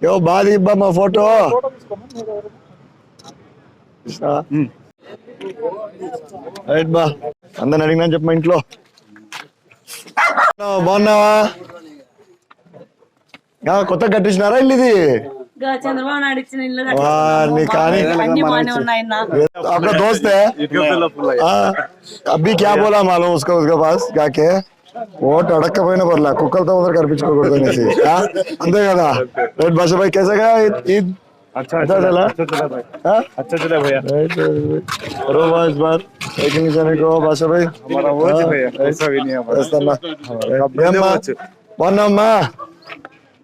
యో బాగా ఇబ్బా మా ఫోటో చూసినావా? రైట్ బా అందరిని అడిగినా చెప్పు మా ఇంట్లో బాగున్నావా ఆ, కొత్త కట్టించినారా ఇల్లు ఇది ఇంకా చంద్రబాబు నాయుడు ఇచ్చిన ఇల్లు వారిని కానీ అన్ని బాగానే ఉన్నాయి అన్న आपका दोस्त है हाँ, अभी क्या बोला मालूम उसका उसके पास जाके ఓటు అడక్కపోయినా పర్లా కుక్కలతో ముందర కనిపించుకోకూడదు అనేసి అంతే కదా రైట్ భాష భాయ్ కేసగా ఈద్ మొన్నమ్మా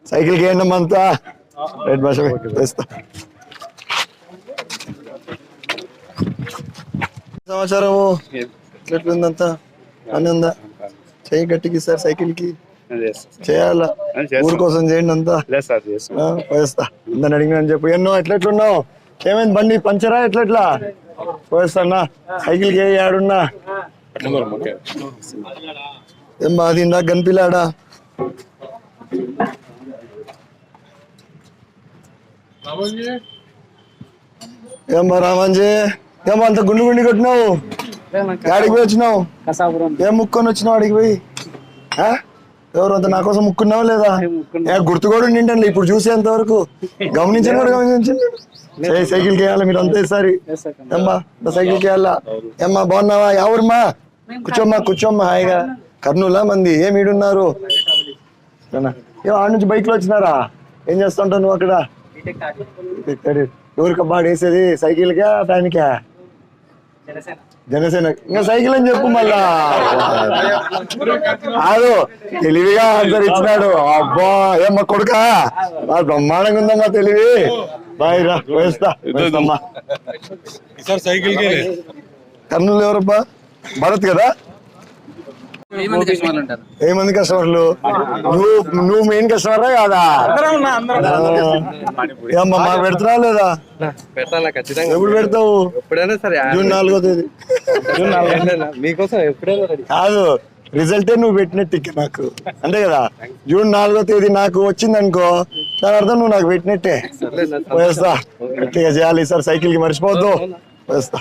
సైకిల్ గేయడం అంతా రైట్ భాష తెస్తా సమాచారము ఎట్లుందంతా పని ఉందా చెయ్యి గట్టికి సార్ సైకిల్కి చేయాలా? ఊరి కోసం చేయండి అంతా. పోయేస్తా. అందరిని అడిగినా అని చెప్పు. ఎన్నో ఎట్లెట్లున్నావు ఏమైంది బండి? పంచరా ఎట్లెట్లా పోయేస్తానా సైకిల్కి ఆడున్నా ఏం బాధ ఇందాక కనిపిలాడా ఏం బా రామాంజీ? ఏమో అంత గుండు గుండి కొట్టినావు? గాడికి పోయి వచ్చినావు ఏం ముక్కొని వచ్చినావు అడిగి పోయి? ఎవరు అంత నా కోసం ముక్కున్నావా లేదా? గుర్తు కూడా నిండండి ఇప్పుడు చూసేంత వరకు. గమనించండి. కూడా గమనించండి సై- సైకిల్కి వేయాలి మీరు అంతే ఈసారి? ఏమ్మా నా సైకిల్కి వేయాలా ఏమ్మా బాగున్నావా? ఎవరమ్మా? కూర్చోమ్మా కూర్చోమ్మా హాయిగా. కర్నూలా. మంది? ఏం ఈడున్నారు? ఏనా? ఏ ఆడ నుంచి బైక్లో వచ్చినారా? ఏం చేస్తుంటావు నువ్వు అక్కడ? ఎవరికి బాగా వేసేది సైకిల్ కా ఫ్యాన్ కా జనసేన. ఇంకా సైకిల్ అని చెప్పు మళ్ళా. అదో తెలివిగా ఆన్సర్ ఇచ్చినాడు. అబ్బా. ఏ మా కొడుక? బ్రహ్మాండంగా ఉందమ్మా తెలివి. బాయ్ రా వేస్తా వేస్తామ్మా. కర్నూలు ఎవరబ్బా? భరత్ కదా? ఏ మంది కస్టమర్లు? నువ్వు నువ్వు మెయిన్ కస్టమరా కాదా? ఏమ్మా మాకు పెడుతున్నా లేదా? పెట్టాలా ఖచ్చితంగా. ఎప్పుడు పెడతావు? ఎప్పుడైనా సరే జూన్ నాలుగో తేదీ. మీకోసం ఎప్పుడైనా రెడీ కాదు రిజల్టే నువ్వు పెట్టినట్టు ఇక నాకు. అంతే కదా? జూన్ నాలుగో తేదీ నాకు వచ్చింది అనుకో దాని అర్థం నువ్వు నాకు పెట్టినట్టే. పోయేస్తా. గట్టిగా చేయాలి సార్ సైకిల్కి మర్చిపోవద్దు పోయేస్తా.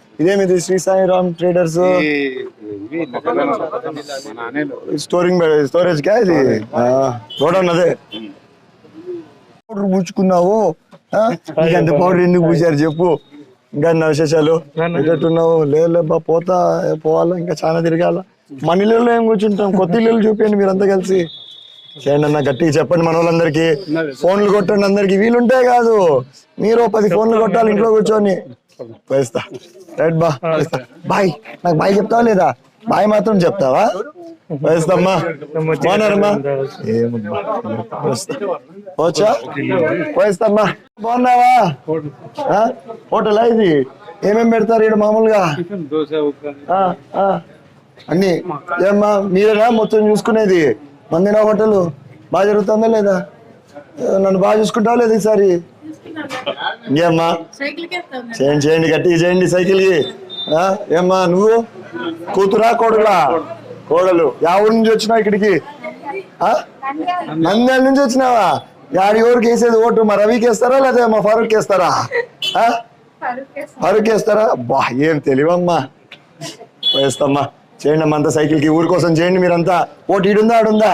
ఇదేమిది Shri Sai Ram traders storing storage కా ఇది? గోడౌన్ అదే. పౌడర్ పూచుకున్నావు? అంత పౌడర్ ఎందుకు పూసారు చెప్పు. ఇంకా నా విశేషాలు? ఎట్టున్నావు లేదబ్బా పోతా పోవాలా ఇంకా చాలా తిరగాల. మన ఇళ్ళలో ఏం కూర్చుంటాం? కొత్త ఇల్లు చూపించండి మీరంతా కలిసి. చేయండి అన్న గట్టిగా చెప్పండి మన వాళ్ళందరికీ ఫోన్లు కొట్టండి అందరికి. వీలుంటే కాదు. మీరు పది ఫోన్లు కొట్టాలి ఇంట్లో కూర్చొని. వేస్తా రైట్ బా. బాయ్. నాకు బాయ్ చెప్తావా లేదా? బాయ్ మాత్రం చెప్తావా? వేస్తామ్మా బాగున్నారమ్మా వచ్చా బాగున్నావా? హోటలా ఇది? ఏమేం పెడతారు ఇక్కడ మామూలుగా. అన్ని. ఏమ్మా మీరేనా మొత్తం చూసుకునేది? మందినా హోటల్? బాగా జరుగుతుందా లేదా? నన్ను బాగా చూసుకుంటావా లేదా ఈసారి? ఇంకేమ్మా? చేయండి చేయండి గట్టిగా చేయండి సైకిల్కి ఆ, ఏమ్మా నువ్వు? కూతురా కోడలా కోడలు. యా ఊరు నుంచి వచ్చినావు ఇక్కడికి? ఆ? నంద్యాల నుంచి వచ్చినావా? యాడి ఎవరికి వేసేది ఓటు మా రవికి వేస్తారా లేదా మా ఫారూక్ వేస్తారా? ఆ? ఫారూక్ వేస్తారా? బా ఏం తెలివమ్మా. వేస్తామ్మా. చేయండి అమ్మా అంతా సైకిల్కి ఊరి కోసం చేయండి మీరంతా. ఓటు ఈడుందా ఆడుందా?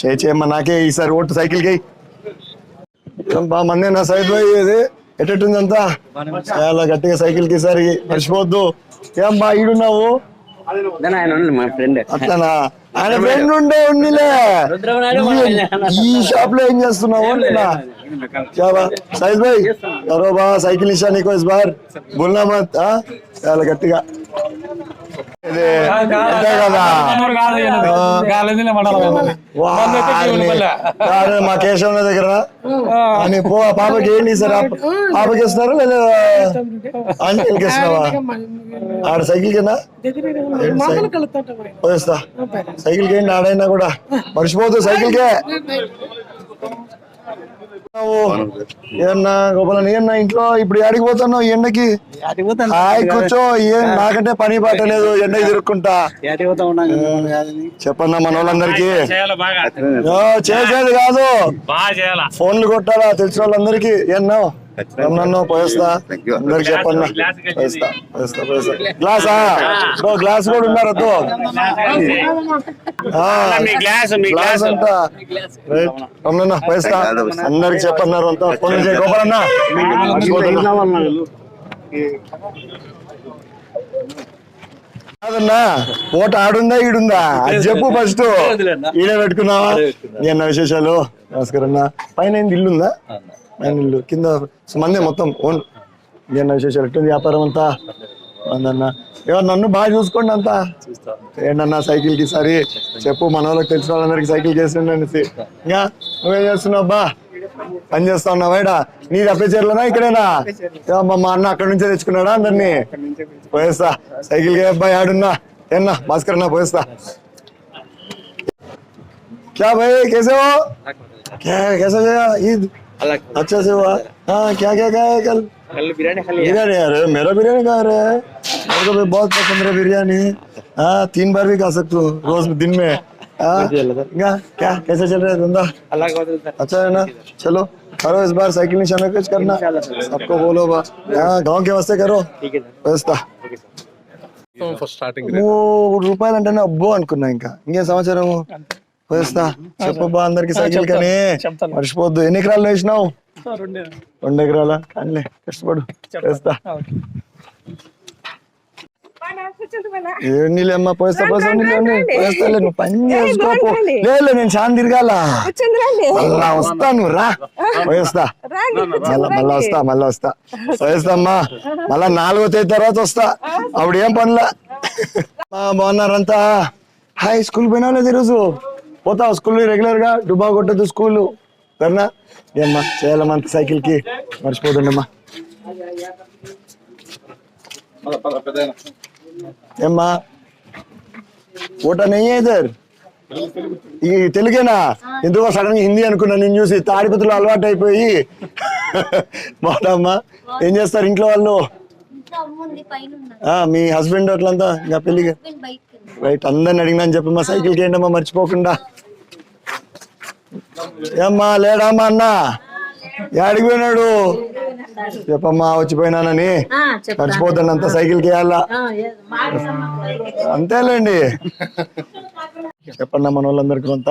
చేయి చేయమ్మా నాకే ఈసారి ఓటు సైకిల్ మొన్నే నా సైడ్ పోయేది ఎట్టుందంతా చాలా గట్టిగా సైకిల్కి సరి మర్చిపోవద్దు. ఏం బా ఈడున్నావు? అట్లానా? ఆయన ఫ్రెండ్ ఉండే ఉండిలే. ఈ షాప్లో ఏం చేస్తున్నావు? సైజ్ భాయ్ బా సైకిల్ ఇచ్చా నీకోస్ బార్ బుల్నా మత్ చాలా గట్టిగా. మా కేశవ దగ్గర. అని పో పాపకి ఏంటి సార్ పాపకి ఇస్తున్నారు లేదా? ఆంటీకి ఇస్తున్నావా ఆడ సైకిల్ కింద? పోయిస్తా సైకిల్? కి ఏంటి ఆడైనా కూడా? మర్చిపోతు సైకిల్ కే. ఏమన్నా గోపాల ఏమన్నా ఇంట్లో ఇప్పుడు ఎడికి పోతున్నావు? ఈ ఎండకి? హాయ్ కూర్చో. ఏం నాకంటే పని పట్టలేదు ఎండ తిరుక్కుంటా చెప్పన్నా మన వాళ్ళందరికీ? ఓ, చేసేది కాదు. ఫోన్లు కొట్టాలా తెలిసిన వాళ్ళందరికీ? ఏమన్నా రమ్మన్నా పోయేస్తా. అందరికి చెప్పన్నా పోయేస్తా పోయేస్తా పోయేస్తా. గ్లాసా కూడా ఉన్నారు వద్దు ఆ, మీ గ్లాస్ మీ గ్లాస్ గ్లాస్ అంతా. రైట్ రమ్మన్నా పోయేస్తా. అందరికి చెప్పన్నారు అంతా. ఫోన్ చేయ గోపాలన్నా కాదన్నా ఓట ఆడుందా ఈడుందా? అది చెప్పు ఫస్ట్ ఈడ పెట్టుకున్నావా? ఏమన్నా విశేషాలు? నమస్కారం అన్న. పైన ఏంది ఇల్లు ఉందా పైన ఇల్లు కింద మందే మొత్తం ఓన్ ఏమన్నా విశేషాలు ఎట్టుంది వ్యాపారం అంతా అందన్న ఎవరు నన్ను బాగా చూసుకోండి అంతా ఏంటన్నా సైకిల్ కి సరి చెప్పు మన వాళ్ళకి తెలిసిన వాళ్ళందరికి సైకిల్ చేసిండు అనేసి ఇంకా నువ్వేం చేస్తున్నావు అబ్బా పని చేస్తా ఉన్నావా ఈడ నీ అప్పేచర్లోనా ఇక్కడేనా ఏ మా మా అన్న అక్కడ నుంచే తెచ్చుకున్నాడా అందరినీ పోయేస్తా సైకిల్ కి అబ్బాయి ఆడున్నా ఏనా భాస్కర్ అన్న పోయేస్తా क्या भाई कैसे हो क्या कैसा गया ईद अच्छा से हुआ हाँ क्या क्या खाया कल कल बिरयानी खा बिरयानी अरे मेरा बिरयानी खा रहे हैं मेरे को भी बहुत पसंद है बिरयानी हाँ तीन बार भी खा सकते हो रोज दिन में हाँ क्या क्या कैसे चल रहा है धंधा अल्लाह का बदल अच्छा है ना चलो करो इस बार साइकिल निशाना कुछ करना सबको बोलो बा हाँ गाँव के वास्ते करो व्यवस्था మూడు రూపాయలు అంటేనే అబ్బో అనుకున్నా ఇంకా ఇంకేం వేస్తా చెప్పబ్బా అందరికి సైకిల్ కానీ మర్చిపోద్దు. ఎన్ని ఎకరాలు వేసినావు? రెండు. ఎకరాల? కానీ కష్టపడు. వేస్తా పోయిస్తా. పోయిస్తా నీళ్ళు పోయిస్తాలే నువ్వు పని చేసుకోపో. లేదు నేను చాలా తిరగాల. మళ్ళా వస్తాను రా. పోయిస్తా. మళ్ళా మళ్ళా వస్తా మళ్ళా వస్తా. పోయిస్తామ్మా మళ్ళా నాలుగో తేదీ తర్వాత వస్తా. అప్పుడు ఏం పనులా? మా బాగున్నారంతా హాయ్ స్కూల్ పోయినావు లేదు ఈరోజు. పోతావు స్కూల్ రెగ్యులర్గా డుబా కొట్టదు స్కూల్. సరేనా ఏమ్మా చేయాలమ్మా అంత సైకిల్కి మర్చిపోతుండమ్మా. ఏమ్మా? ఓటా నెయ్యి ఇద్దరు ఈ తెలుగేనా? ఎందుకో సడన్గా హిందీ అనుకున్నా నేను చూసి తాడిపత్రులు అలవాటు అయిపోయి బాగున్నామ్మా ఏం చేస్తారు ఇంట్లో వాళ్ళు? మీ హస్బెండ్ అట్లంతా ఇంకా బైక్ రైట్ అందరిని అడిగినా అని చెప్పి మా సైకిల్కి ఏంటమ్మా మర్చిపోకుండా? ఏమ్మా లేడమ్మా అన్న? యాడికి పోయినాడు? చెప్పమ్మా వచ్చిపోయినానని. మర్చిపోతాను అంత సైకిల్కి వేయాలా అంతేలేండి. చెప్పన్నా మన వాళ్ళందరికీ కొంత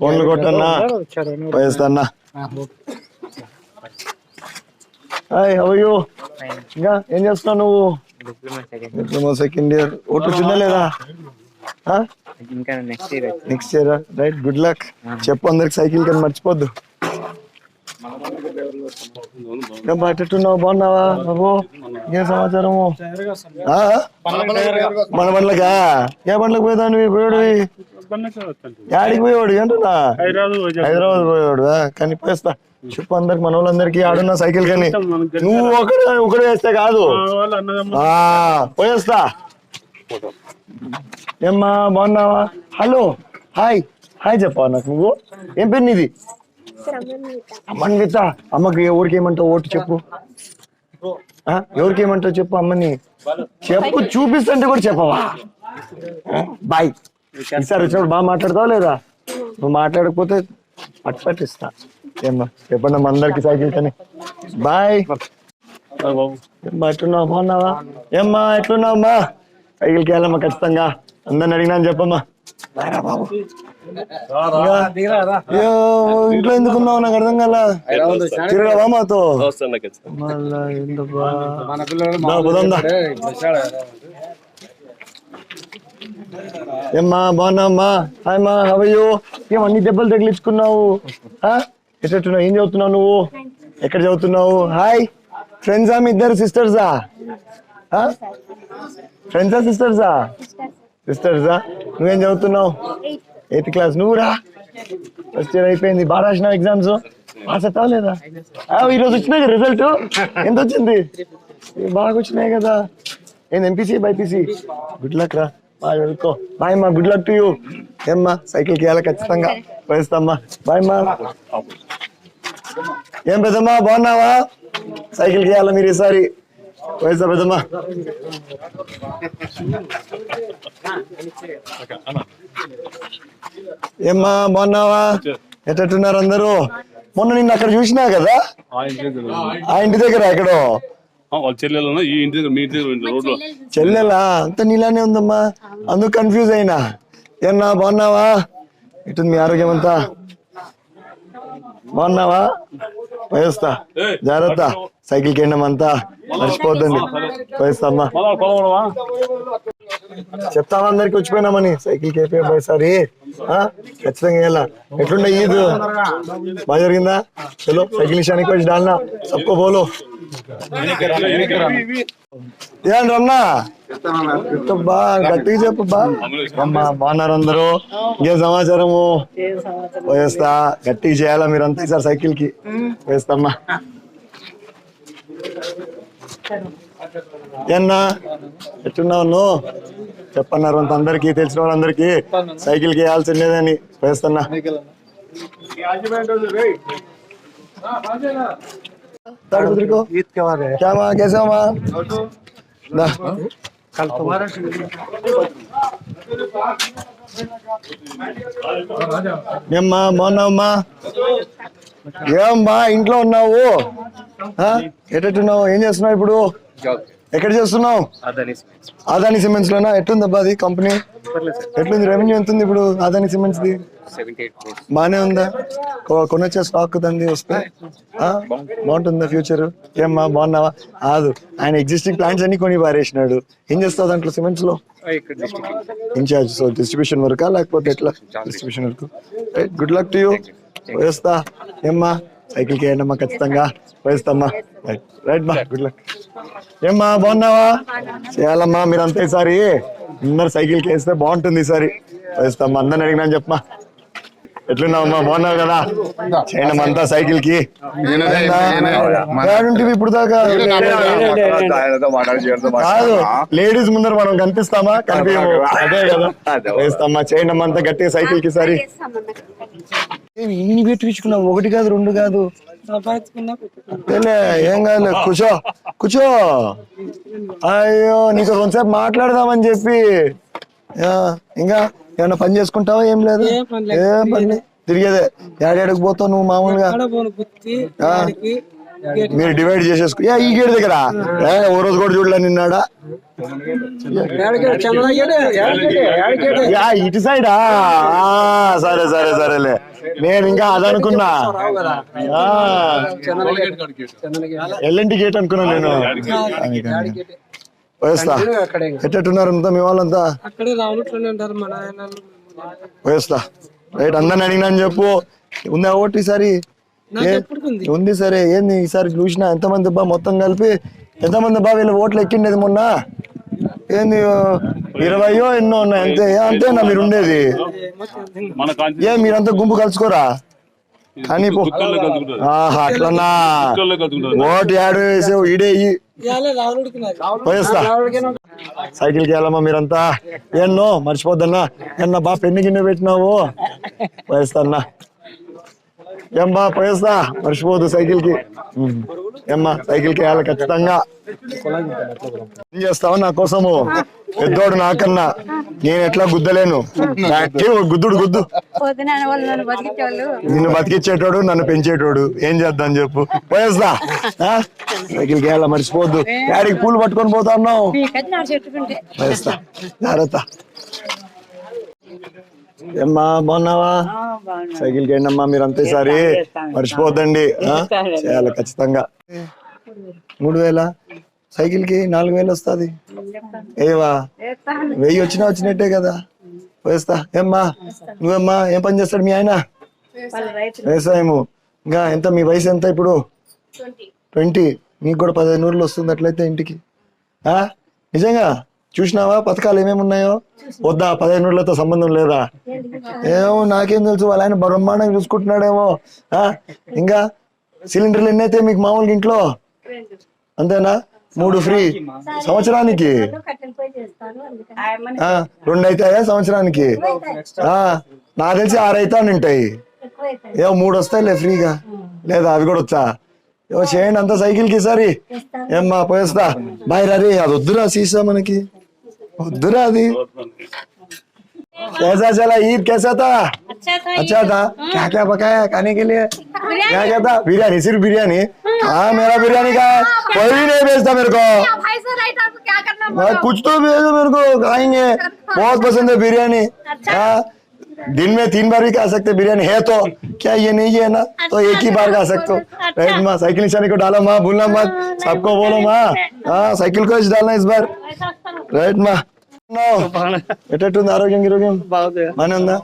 ఫోన్లు కొట్టన్నా? పోయేస్తాన్నా హాయ్ హవయ్యూ ఇంకా ఏం చేస్తున్నావు నువ్వు? Diploma second year. ఓటు వచ్చిందా లేదా ఇంకా next year next year right good luck చెప్పు అందరికి సైకిల్ కానీ మర్చిపోద్దు. ఇంకా బయటట్టున్నావు బాగున్నావా బాబు? ఏం సమాచారము? ఆ? మన బండ్లకా? ఏ బండ్లకు పోయేదాన్ని పోయాడు యాడికి పోయేవాడు? ఏంటన్నా? హైదరాబాద్ పోయేవాడు. కానీ పోయేస్తా. చెప్పు అందరికి మన వాళ్ళందరికీ ఆడున్న సైకిల్ కానీ. నువ్వు ఒకడు ఒకడు వేస్తే కాదు. పోయేస్తా. ఏమ్మా బాగున్నావా? Hello hi. హాయ్ చెప్పా నాకు నువ్వు? ఏం పేరు నీది? అమ్మన్విత అమ్మకి ఎవరికి ఏమంటావు ఓటు చెప్పు? ఎవరికి ఏమంటావు చెప్పు అమ్మని. చెప్పు చూపిస్తుంటే కూడా చెప్పవా? బాయ్. ఈసారి వచ్చినప్పుడు బాగా మాట్లాడతావా లేదా? నువ్వు మాట్లాడకపోతే పట్టు పట్టిస్తా. ఏమ్మా చెప్పండి అమ్మా అందరికి సైకిల్ కానీ. బాయ్. ఏమ్మా ఎట్లున్నావు? బాగున్నావా? ఏమ్మా ఎట్లున్నావమ్మా సైకిల్కి వెళ్ళమ్మా ఖచ్చితంగా. అందరిని చెప్పమ్మా. బాబు. ఇంకా, అయ్యో, ఇంట్లో ఎందుకున్నావు నాకు అర్థం కాల. తిరగవా మాతో మళ్ళా ఎందుకు. ఏమ్మా బాగున్నామ్మా హాయ్ మా హవయ్యో ఏం అన్ని దెబ్బలు తగిలించుకున్నావు? ఆ? ఏం చదువుతున్నావు నువ్వు? ఎక్కడ చదువుతున్నావు? హాయ్. ఫ్రెండ్సా మీ ఇద్దరు సిస్టర్సా ఫ్రెండ్సా సిస్టర్సా సిస్టర్సా నువ్వేం చదువుతున్నావు? ఎయిత్ క్లాస్ నువ్వురా ఫస్ట్ ఇయర్ అయిపోయింది. బాగా రాసినావు ఎగ్జామ్స్ పాస్ అవుతావా లేదా? ఆ, ఈరోజు వచ్చినాయి రిజల్ట్ ఎంత వచ్చింది? బాగా వచ్చినాయి కదా. ఏంది ఎంపీసీ బైపీసీ గుడ్ లక్ రా. బాగా చదువుకో బాయ్ అమ్మా గుడ్ లక్ టు యూ ఏమ్మా సైకిల్కి వెళ్ళాలి ఖచ్చితంగా. పోయిస్తామ్మా. బాయ్ అమ్మా. ఏం పెద్దమ్మా బాగున్నావా? సైకిల్కి వెళ్ళాలి మీరు ఈసారి. పోయిస్తా పెద్దమ్మా. ఏమ్మా బాగున్నావా? ఎట్టట్టున్నారు అందరూ? మొన్న నిన్ను అక్కడ చూసినా కదా? ఆ ఇంటి దగ్గర ఎక్కడో? వాళ్ళ చెల్లెలు ఈ ఇంటి దగ్గర మీ ఇంటి దగ్గర రోడ్లో? చెల్లెలా అంత నీలానే ఉందమ్మా. అందుకు కన్ఫ్యూజ్ అయినా. ఏమన్నా బాగున్నావా? ఎటుంది మీ ఆరోగ్యం అంతా? బాగున్నావా? పోయేస్తా. జాగ్రత్త. సైకిల్ కిండం అంతా మర్చిపోద్దండి. పోయేస్తా అమ్మా. మళ్ళా అందరికి వచ్చిపోయినామని. సైకిల్ కేపీ సారి. ఆ? ఖచ్చితంగా వెళ్ళా ఎట్లుండే ఈద్? బాగా జరిగిందా? చలో సైకిల్ నిషానికి వచ్చి డాల్నా. సబ్కో బోలో. ఏం రమణ బా గట్టిగా చెప్పు బా. అమ్మా బాగున్నారు అందరూ. ఇంకేం సమాచారము? వేస్తా గట్టిగా చేయాలా మీరంతా ఈసారి సైకిల్కి పోయేస్తామ్మా ఏన్నా? ఎట్టున్నావు నువ్వు? చెప్పన్నారు అంత అందరికీ తెలిసిన వాళ్ళందరికీ. సైకిల్కి వేయాల్సిందేదని వేస్తున్నా. క్యామా ఏమ్మా ఇంట్లో ఉన్నావు? ఎట్టున్నావు ఏం చేస్తున్నావు ఇప్పుడు? ఎక్కడ చేస్తున్నావు? ఆదాని సిమెంట్స్. లోనా ఎట్లుందబ్బా అది కంపెనీ? ఎట్లుంది? రెవెన్యూ ఎంత ఉంది ఇప్పుడు ఆదాని సిమెంట్స్ ది బానే ఉందా? కొనొచ్చే స్టాక్ దండి వస్తే? బాగుంటుందా. ఫ్యూచర్? ఏమ్మా బాగున్నావా? కాదు ఆయన ఎగ్జిస్టింగ్ ప్లాంట్స్ అన్ని కొని పారేసినాడు. ఏం చేస్తావు దాంట్లో సిమెంట్స్లో ఇన్ఛార్జ్. సో డిస్ట్రిబ్యూషన్ వర్కా? లేకపోతే ఎట్లా? Distribution work. Good luck to you వేస్తా ఏమ్మా? సైకిల్కి వేయండి అమ్మా ఖచ్చితంగా వేస్తామ్మా రైట్ మా. గుడ్ లక్ ఏమ్మా బాగున్నావా? చేయాలమ్మా మీరు అంతే ఈసారి. అందరు సైకిల్కి వేస్తే బాగుంటుంది ఈసారి. వేస్తామ్మా అందరిని అడిగినా చెప్పమా. ఎట్లున్నావమ్మా బాగున్నావు కదా? చేయండి అంతా సైకిల్కి. ఇప్పుడు దాకా. కాదు. లేడీస్ ముందర మనం కనిపిస్తామా? కనిపించము అదే కదా. వేస్తామా చేయండి అంతా గట్టిగా సైకిల్కి సరి ఇన్ని పెట్టించుకున్నావు ఒకటి కాదు రెండు కాదు. ఏం కాదులే కూర్చో కూర్చో. అయ్యో నీకు కొంతసేపు మాట్లాడదామని చెప్పి. ఇంకా ఏమన్నా పని చేసుకుంటావా? ఏం లేదు. ఏం పని తిరిగేదే. ఏడాడికి పోతావు నువ్వు మామూలుగా? మీరు డివైడ్ చేసేసుకో ఏ, ఈ గేట్ దగ్గర? ఏ, ఓ రోజు కూడా చూడలే నిన్నాడా? యా, ఇటు సైడా? ఆ, సరే సరే సరేలే. నేను ఇంకా అదనుకున్నా ఆ, ఎల్ఎన్టీ గేట్ అనుకున్నా నేను. వేస్తా ఎట్టట్టున్నారు అంతా మీ వాళ్ళంతా? వేస్తా రైట్ అందరిని అడిగినా అని చెప్పు. ఉందా ఒకటి ఈసారి ఉంది సరే ఏంది ఈసారి చూసినా? ఎంతమంది బా మొత్తం కలిపి ఎంతమంది బా వీళ్ళు ఓట్లు ఎక్కిండేది మొన్న? ఏంది ఇరవయో ఎన్నో ఉన్నాయి? అంతే అంతేనా మీరు ఉండేది. ఏ మీరంతా గుంపు కలుసుకోరా? కానీ కలుసుకుంటారు ఓటు యాడ్ వేసావు ఈడే పోయేస్తా. సైకిల్కి వెళ్ళమ్మా మీరంతా ఎన్నో మర్చిపోద్దన్నా. ఎన్న బా పెన్ను గిన్నె పెట్టినావు. పోయేస్తా అన్నా. ఏం బా పోయేస్తా. మర్చిపోదు సైకిల్కి. ఏమ్మా సైకిల్కి వెళ్ళాలి ఖచ్చితంగా. ఏం చేస్తావు నా కోసము? పెద్దోడు నాకన్నా. నేను ఎట్లా గుద్దలేను? నాకే గుద్దుడు గుద్దు. నన్ను బతికిచ్చేటోడు నన్ను పెంచేటోడు. ఏం చేద్దాం చెప్పు. పోయేస్తా. ఆ? సైకిల్కి వెళ్ళా మర్చిపోద్దు యాడికి పూలు పట్టుకొని పోతా ఉన్నావు? వేస్తా జాగ్రత్త. ఏమ్మా బాగున్నావా? సైకిల్కి అమ్మా మీరు అంతేసారి మర్చిపోద్దండి ఆ? చేయాలి ఖచ్చితంగా. మూడు వేల? సైకిల్కి నాలుగు వేలు వస్తుంది. ఏవా? వెయ్యి వచ్చినా వచ్చినట్టే కదా. వేస్తా ఏమ్మా నువ్వమ్మా ఏం పని చేస్తాడు మీ ఆయన? వ్యవసాయము. ఇంకా ఎంత మీ వయసు ఎంత ఇప్పుడు? ట్వంటీ. నీకు కూడా పదిహేను ఊర్లు వస్తుంది అట్లయితే ఇంటికి. ఆ? నిజంగా? చూసినావా? పథకాలు ఏమేమి ఉన్నాయో? వద్దా? పదిహేను రోజులతో సంబంధం లేదా? ఏమో నాకేం తెలుసు వాళ్ళ ఆయన బ్రహ్మాండంగా చూసుకుంటున్నాడేమో? ఇంకా సిలిండర్లు ఎన్ని అయితే మీకు మామూలుగా ఇంట్లో? అంతేనా? మూడు ఫ్రీ. సంవత్సరానికి ఆ, రెండు అవుతాయా సంవత్సరానికి? ఆ, నాకు తెలిసి ఆరు అయితే ఉంటాయి. ఏమో మూడు వస్తాయిలే ఫ్రీగా. లేదా అవి కూడా వచ్చా? ఏమో చేయండి అంతా సైకిల్కి సరి ఏమ్మా పోయేస్తా. బాయ్ రీ అది వద్దురా సీసా మనకి? दुरा दी कैसा चला ईद? कैसा था? अच्छा था अच्छा था। क्या क्या पकाया खाने के लिए? क्या क्या था? बिरयानी सिर्फ़ बिरयानी? हाँ मेरा बिरयानी का कोई भी नहीं भेजता मेरे को। कुछ तो भेजो मेरे को खाएँगे। बहुत पसंद है बिरयानी। हाँ दिन में तीन बार भी खा सकते बिरयानी है तो। क्या ये नहीं है ना? तो एक ही बार खा सकते हो। राइट माँ साइकिल निशाने को डाला माँ भूलना मत। सबको बोलो माँ। हाँ साइकिल को डालना इस बार। राइट माँ। ఎట్టెట్టుంది ఆరోగ్యం గిరోగ్యం? బాగుంది. బానే ఉందా?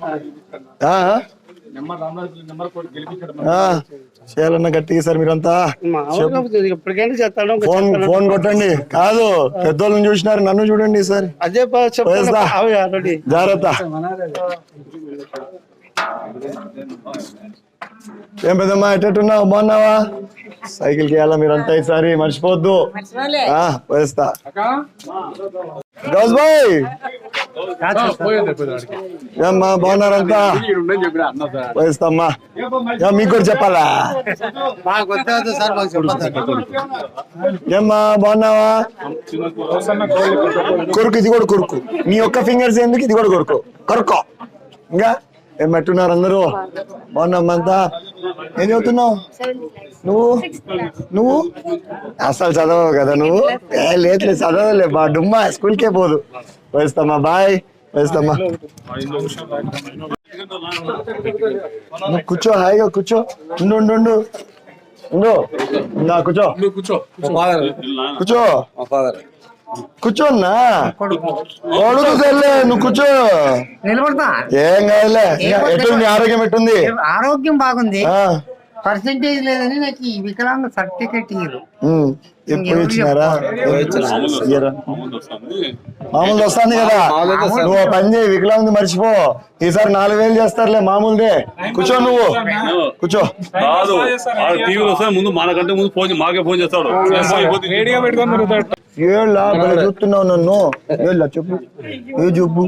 ఆ, ఆ? ఆ, చేయాలన్న గట్టిగా సార్ మీరంతా. ఫోన్ ఫోన్ కొట్టండి. కాదు పెద్దోళ్ళని చూసినారు నన్ను చూడండి సార్ అదే జాగ్రత్త. ఏం పెద్దమ్మా ఎట్టెట్టున్నావు? బాగున్నావా? సైకిల్కి వెళ్ళా మీరంతా ఈసారి మర్చిపోవద్దు ఆ, పోయేస్తా. గౌస్ బాయ్! ఏమ్మా బాగున్నారంతా? పోయిస్తామ్మా. ఏ, మీకు కూడా చెప్పాలా? ఏమ్మా బాగున్నావా? కొరుకు ఇది కూడా కొరుకు. నీ ఒక్క ఫింగర్స్ ఎందుకు ఇది కూడా కొరుకు? కొరుకో. ఇంకా? ఏమట్టున్నారు అందరూ? బాగున్నామ్మా అంతా ఏం చదువుతున్నావు? నువ్వు? నువ్వు? అసలు చదవవు కదా నువ్వు? ఏ లేదు చదవలే బా డుమ్మా స్కూల్కే పోదు. వేస్తామ్మా బాయ్? వేస్తామ్మా నువ్వు కూర్చో హాయిగా కూర్చో. ఉండు ఉండు ఉండు. ఉండు. నా కూర్చో. కూర్చో. కూర్చో. అన్నా కొడుకు తెల్లే నువ్వు కూర్చో. నిలబడతా. ఏం కాదులే. నీ ఆరోగ్యం ఎట్టుంది? ఆరోగ్యం బాగుంది. ఆ, పర్సెంటేజ్ లేదని నాకు ఈ వికలాంగ సర్టిఫికేట్ ఇయ్యరు. ఎప్పుడు ఇచ్చినారా? మామూలు వస్తుంది. కదా. నువ్వు పని చేయి వికలాంగుది మర్చిపో. ఈసారి నాలుగు వేలు చేస్తారులే మామూలుదే. కూర్చో నువ్వు. కూర్చో. కాదు. టీవీలో వస్తే ముందు మనకంటే ముందు ఫోన్ మాకే ఫోన్ చేస్తాడు. ఏళ్ళ చూస్తున్నావు నన్ను? ఏళ్ళ చెప్పు. ఏ చెప్పు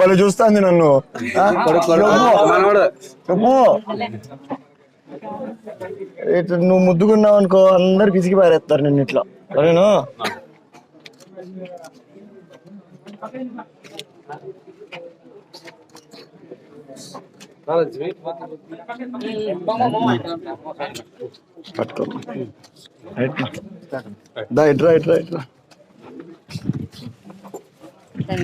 భలే చూస్తాంది నన్ను? చెప్పు. ఇట్లా నువ్వు ముద్దుకున్నావు అనుకో అందరు పిసికి పారేస్తారు నిన్ను ఇట్లా. సరేనా? పట్టుకో దా ఇట్రా ఇట్రా ఇట్రా దా.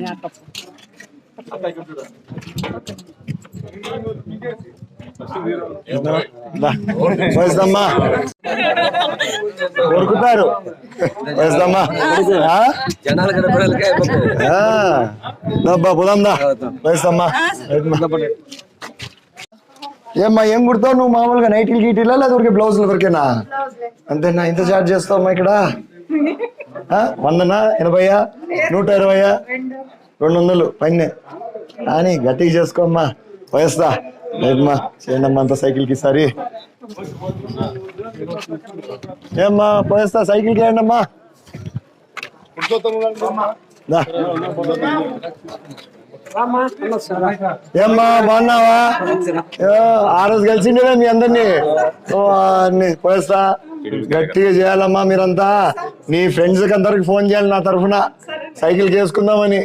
వేస్తామ్మా కొరుకుతారు వేస్తామ్మా ఆ? పోదాం వేస్తామ్మా ఏమ్మా ఏం కుడతావు నువ్వు మామూలుగా? నైట్లు గీటీలా లేదా ఊరికే బ్లౌజుల వరకేనా అంతేనా? ఇంత చార్జ్ చేస్తావమ్మా ఇక్కడ? ఆ? వందనా? ఎనభైయా? నూట ఇరవైయా? రెండు వందలు. పైన. కానీ గట్టిగా చేసుకోమ్మా వయస్తా. లేదమ్మా చేయండమ్మా అంత సైకిల్కి సరి ఏమ్మా పోయేస్తా సైకిల్కి వేయండి అమ్మా. ఏమ్మా బాగున్నావా? ఏ, ఆ రోజు కలిసిండే మీ అందరినీ. ఓ, పోయేస్తా. గట్టిగా చేయాలమ్మా మీరంతా. నీ ఫ్రెండ్స్కి అందరికి ఫోన్ చేయాలి నా తరఫున. సైకిల్ చేసుకుందామని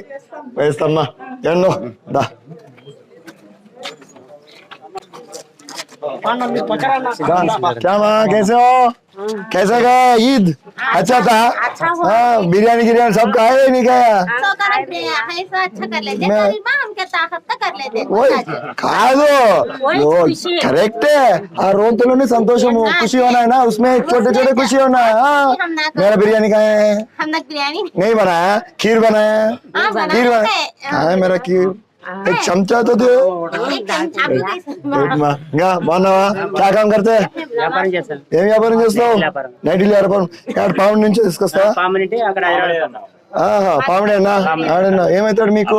పోయేస్తామ్మా ఎన్నో దా. क्या माँ कैसे हो? कैसे गया ईद? अच्छा था? हाँ बिरयानी गिरयानी सब खाए नहीं खाया? वही खा दो करेक्ट है। रोज तो लोग संतोष हो खुशी होना है ना उसमें छोटे छोटे खुशी होना है। हाँ, मेरा बिरयानी खाए हैं। नहीं बनाया खीर बनाया खीर बनाया हाँ मेरा खीर। एक चमचा तो दो एक चमचा भी दे सकते एक माँ ఇంకా బాగున్నావా क्या काम करते వ్యాపారం చేస్తాను ఏం వ్యాపారం చేస్తావు వ్యాపారం. నైట్ వ్యాపారం ఇక్కడ పౌండ్ నుంచి తీసుకొస్తావా పాము నుండి అక్కడ హైదరాబాద్ ఆహా పామిడేనా ఆడన్నా ఏమవుతాడు మీకు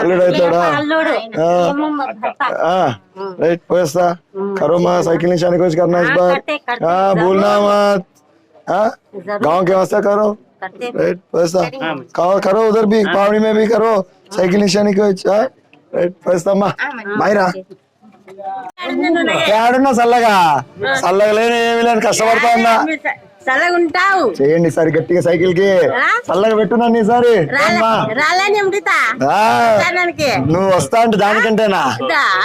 అల్లుడు అవుతాడా అల్లుడు ఆ. ఏమమ్మ భర్త. ఆ, రైట్ పోయేస్తా करो माँ साइकिल नहीं चलाने की कोशिश करना इस हाँ, बार करते, करते, हाँ जरूर। भूलना मत हाँ जरूर। गांव के वास्ते करो करते राइट पैसा करो करो उधर भी पावड़ी में भी करो साइकिल निशानी को हाँ రైట్ పోయిస్తామ్మా మైరా ఏడున్నా చల్లగా చల్లగా లేని ఏమి లేని కష్టపడతా ఉన్నా చల్లగుంటావు చేయండి ఈసారి గట్టిగా సైకిల్ కి చల్లగా పెట్టున్నాను ఈసారి అమ్మా. రాలని అమృతా ఆ, దానికి నువ్వు వస్తా అంటే దానికంటేనా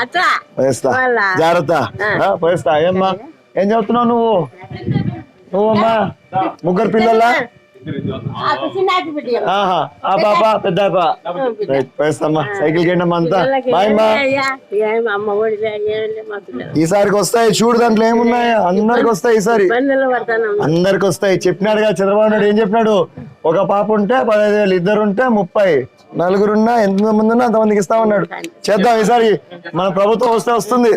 అట్లా పోయిస్తా వాళ్ళ. జాగ్రత్త ఆ, పోయిస్తా ఏమ్మా ఏం చదువుతున్నావు నువ్వు నువ్వమ్మా ముగ్గురు పిల్లల ఆహా ఆ పాప పెద్ద సైకిల్ అంతా. ఈసారికి వస్తాయి చూడు దాంట్లో ఏమున్నాయి. అందరికి వస్తాయి ఈసారి. అందరికి వస్తాయి. చెప్పినాడుగా చంద్రబాబు నాయుడు ఏం చెప్పినాడు? ఒక పాప ఉంటే పదహైదు వేలు ఇద్దరు ఉంటే ముప్పై. నలుగురు ఉన్నా ఎంత మంది ఉన్నా అంతమందికి ఇస్తా ఉన్నాడు. చేద్దాం ఈసారి. మన ప్రభుత్వం వస్తే వస్తుంది.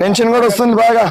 పెన్షన్ కూడా వస్తుంది బాగా.